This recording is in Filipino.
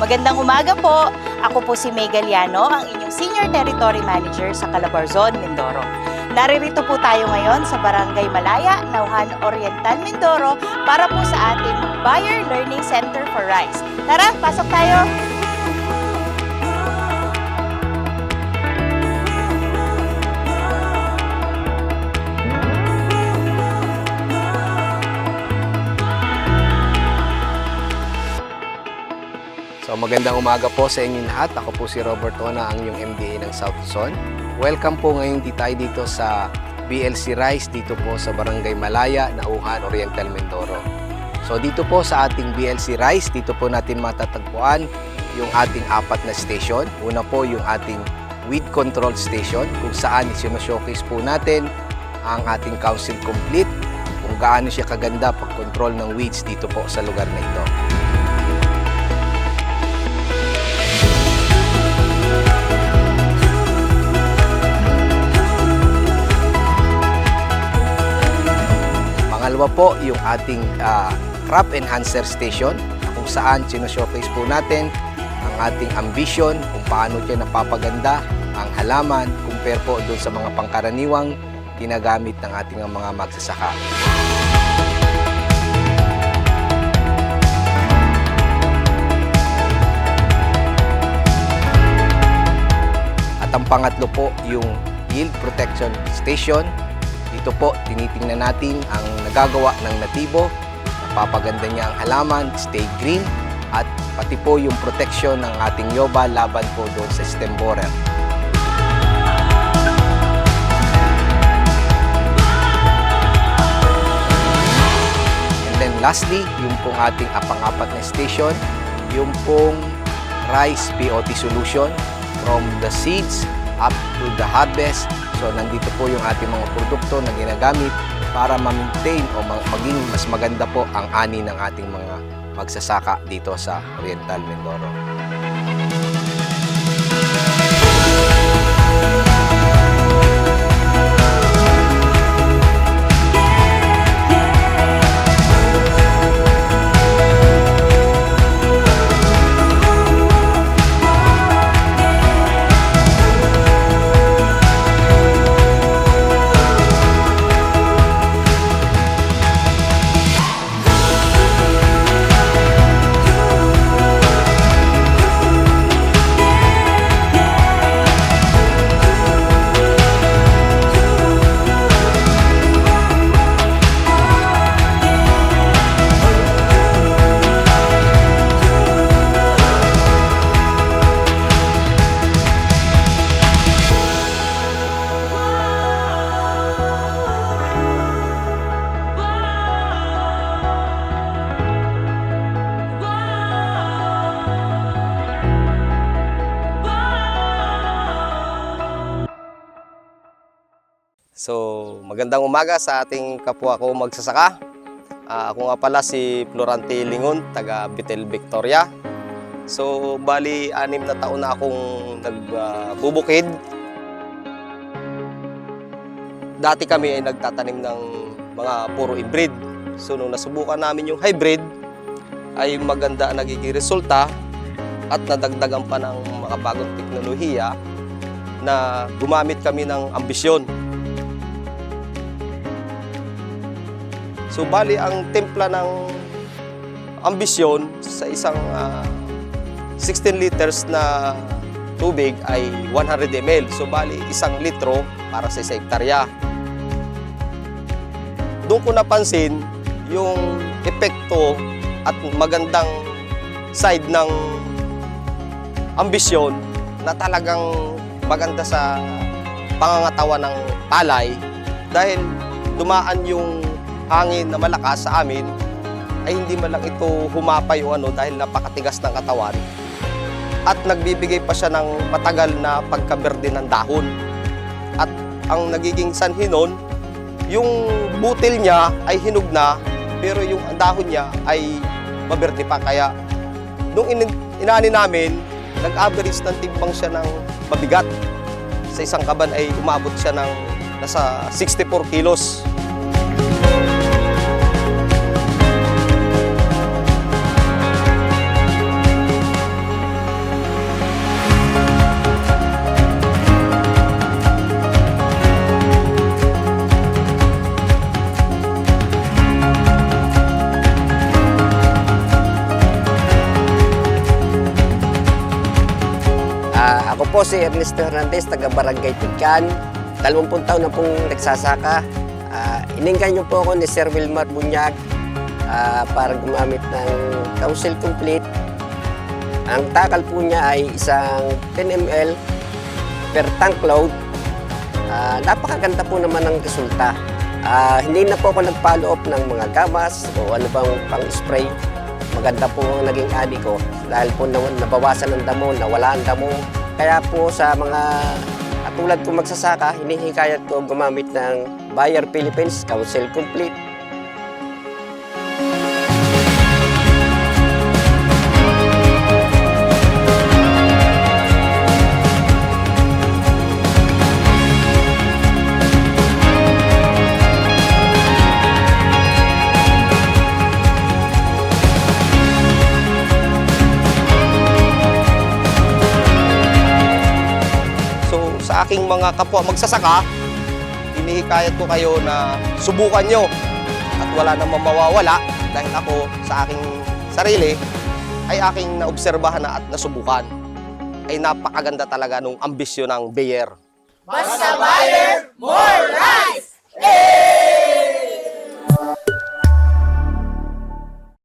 Magandang umaga po. Ako po si May Galiano, ang inyong Senior Territory Manager sa Calabarzon, Mindoro. Naririto po tayo ngayon sa Barangay Malaya, Nauhan Oriental, Mindoro para po sa ating Buyer Learning Center for Rice. Tara, pasok tayo! So magandang umaga po sa inyo lahat. Ako po si Robert Ona, ang inyong MDA ng South Zone. Welcome po ngayon di tayo dito sa BLC Rice dito po sa Barangay Malaya, Nauhan, Oriental, Mindoro. So dito po sa ating BLC Rice, dito po natin matatagpuan yung ating apat na station. Una po yung ating weed control station kung saan showcase po natin ang ating council complete kung gaano siya kaganda pag-control ng weeds dito po sa lugar na ito. Pangalawa po yung ating ah, crop enhancer station kung saan showcase po natin ang ating ambition kung paano siya napapaganda ang halaman compare po doon sa mga pangkaraniwang ginagamit ng ating mga magsasaka. At ang pangatlo po yung yield protection station dito po, tinitingnan natin ang nagagawa ng natibo, napapaganda niya ang halaman, stay green, at pati po yung protection ng ating yoba laban po doon sa stem borer. And then lastly, yung pong ating apang-apat na station, yung pong rice POT solution from the seeds up to the harvest. So nandito po yung ating mga produkto na ginagamit para ma-maintain o ma- maging mas maganda po ang ani ng ating mga magsasaka dito sa Oriental Mindoro. So, magandang umaga sa ating kapwa ko magsasaka. Ah, ako nga pala si Florante Lingon, taga Bitel, Victoria. So, bali, anim na taon na akong nagbubukid. Dati kami ay nagtatanim ng mga puro hybrid. So, nung nasubukan namin yung hybrid, ay maganda ang nagiging resulta at nadagdagan pa ng mga bagong teknolohiya na gumamit kami ng ambisyon So bali ang timpla ng ambisyon sa isang ah, 16 liters na tubig ay 100 ml. So bali isang litro para sa isang hektarya. Doon ko napansin yung epekto at magandang side ng ambisyon na talagang maganda sa pangangatawan ng palay dahil dumaan yung hangin na malakas sa amin ay hindi man lang ito humapay o ano dahil napakatigas ng katawan. At nagbibigay pa siya ng matagal na pagkaberde ng dahon. At ang nagiging sanhi nun, yung butil niya ay hinog na pero yung dahon niya ay maberde pa. Kaya nung in- inani namin nag-average ng timbang siya ng mabigat. Sa isang kaban ay umabot siya ng nasa 64 kilos po si Ernesto Hernandez, taga Barangay Tigkan. 20 taon na pong nagsasaka. Uh, ininggan niyo po ako ni Sir Wilmar Bunyag ah, para gumamit ng Council Complete. Ang takal po niya ay isang 10 ml per tank load. Ah, napakaganda po naman ng resulta. Ah, hindi na po ako nag-follow up ng mga gamas o ano bang pang-spray. Maganda po ang naging ani ko dahil po na- nabawasan ng damo, nawala ang damo. Kaya po sa mga katulad ko magsasaka, hinihikayat ko gumamit ng Bayer Philippines Council Complete. Aking mga kapwa magsasaka, hinihikayat ko kayo na subukan nyo at wala namang mawawala dahil ako sa aking sarili ay aking naobserbahan na at nasubukan. Ay napakaganda talaga nung ambisyon ng Bayer. Basta buyer, more rice!